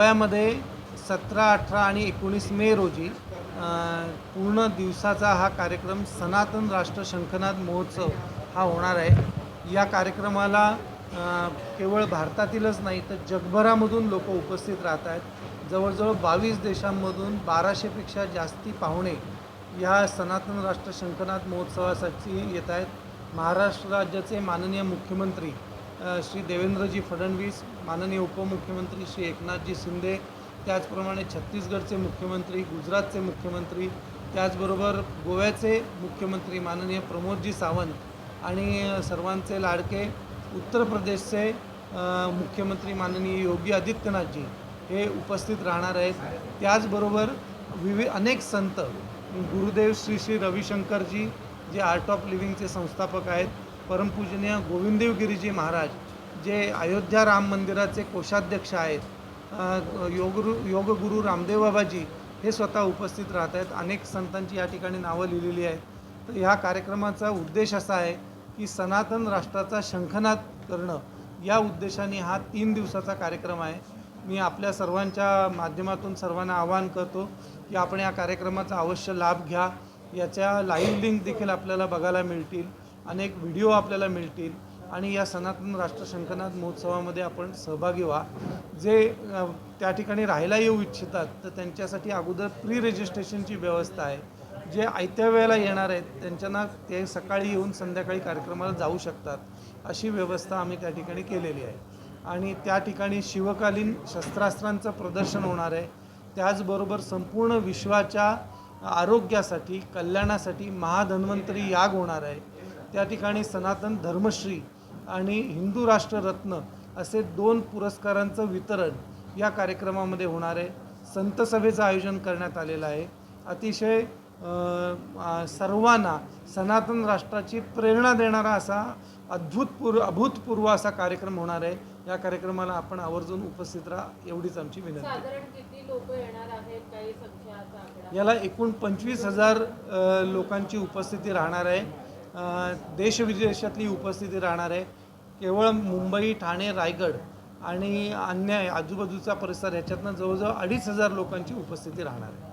गोव्यामध्ये सतरा अठरा आणि एकोणीस मे रोजी पूर्ण दिवसाचा हा कार्यक्रम सनातन राष्ट्र शंखनाद महोत्सव हा होणार आहे. या कार्यक्रमाला केवळ भारतातीलच नाही तर जगभरामधून लोक उपस्थित राहत आहेत. जवळजवळ बावीस देशांमधून बाराशेपेक्षा जास्ती पाहुणे या सनातन राष्ट्र शंखनाद महोत्सवासाठी येत आहेत. महाराष्ट्र राज्याचे माननीय मुख्यमंत्री श्री देवेंद्रजी फडणवीस माननीय उपमुख्यमंत्री श्री एकनाथजी शिंदे त्याचप्रमाणे छत्तीसगडचे मुख्यमंत्री गुजरातचे मुख्यमंत्री त्याचबरोबर गोव्याचे मुख्यमंत्री माननीय प्रमोदजी सावंत आणि सर्वांचे लाडके उत्तर प्रदेशचे मुख्यमंत्री माननीय योगी आदित्यनाथजी हे उपस्थित राहणार आहेत. त्याचबरोबर विवि अनेक संत गुरुदेव श्री श्री रविशंकरजी जे आर्ट ऑफ लिव्हिंगचे संस्थापक आहेत परमपूजनीय गोविंददेव गिरीजी महाराज जे अयोध्या राम मंदिराचे कोषाध्यक्ष आहेत अ, योगगुरु योगगुरू रामदेव बाबाजी हे स्वतः उपस्थित राहत आहेत. अनेक संतांची या ठिकाणी नावं लिहिलेली आहेत. तर ह्या कार्यक्रमाचा उद्देश असा आहे की सनातन राष्ट्राचा शंखनाद करणं. या उद्देशाने हा तीन दिवसाचा कार्यक्रम आहे. मी आपल्या सर्वांच्या माध्यमातून सर्वांना आवाहन करतो की आपण या कार्यक्रमाचा अवश्य लाभ घ्या. याच्या लाईव्ह लिंक देखील आपल्याला बघायला मिळतील. अनेक व्हिडिओ आपल्याला मिळतील. आणि या सनातन राष्ट्रशंखनाथ महोत्सवामध्ये आपण सहभागी व्हा. जे त्या ठिकाणी राहायला येऊ इच्छितात तर त्यांच्यासाठी अगोदर प्री रजिस्ट्रेशनची व्यवस्था आहे. जे आयत्या वेळेला येणार आहेत त्यांच्यांना ते सकाळी येऊन संध्याकाळी कार्यक्रमाला जाऊ शकतात. अशी व्यवस्था आम्ही त्या ठिकाणी केलेली आहे. आणि त्या ठिकाणी शिवकालीन शस्त्रास्त्रांचं प्रदर्शन होणार आहे. त्याचबरोबर संपूर्ण विश्वाच्या आरोग्यासाठी कल्याणासाठी महाधन्वंतरी याग होणार आहे. त्या ठिकाणी सनातन धर्मश्री आणि हिंदू राष्ट्ररत्न असे दोन पुरस्कारांचं वितरण या कार्यक्रमामध्ये होणार आहे. संतसभेचं आयोजन करण्यात आलेलं आहे. अतिशय सर्वांना सनातन राष्ट्राची प्रेरणा देणारा असा अद्भुतपूर्व अभूतपूर्व असा कार्यक्रम होणार आहे. या कार्यक्रमाला आपण आवर्जून उपस्थित राहा एवढीच आमची विनंती. याला एकूण पंचवीस हजार लोकांची उपस्थिती राहणार आहे. देशविदेशातली उपस्थिती राहणार आहे. केवळ मुंबई ठाणे रायगड आणि अन्य आजूबाजूचा परिसर ह्याच्यातनं जवळजवळ अडीच हजार लोकांची उपस्थिती राहणार आहे.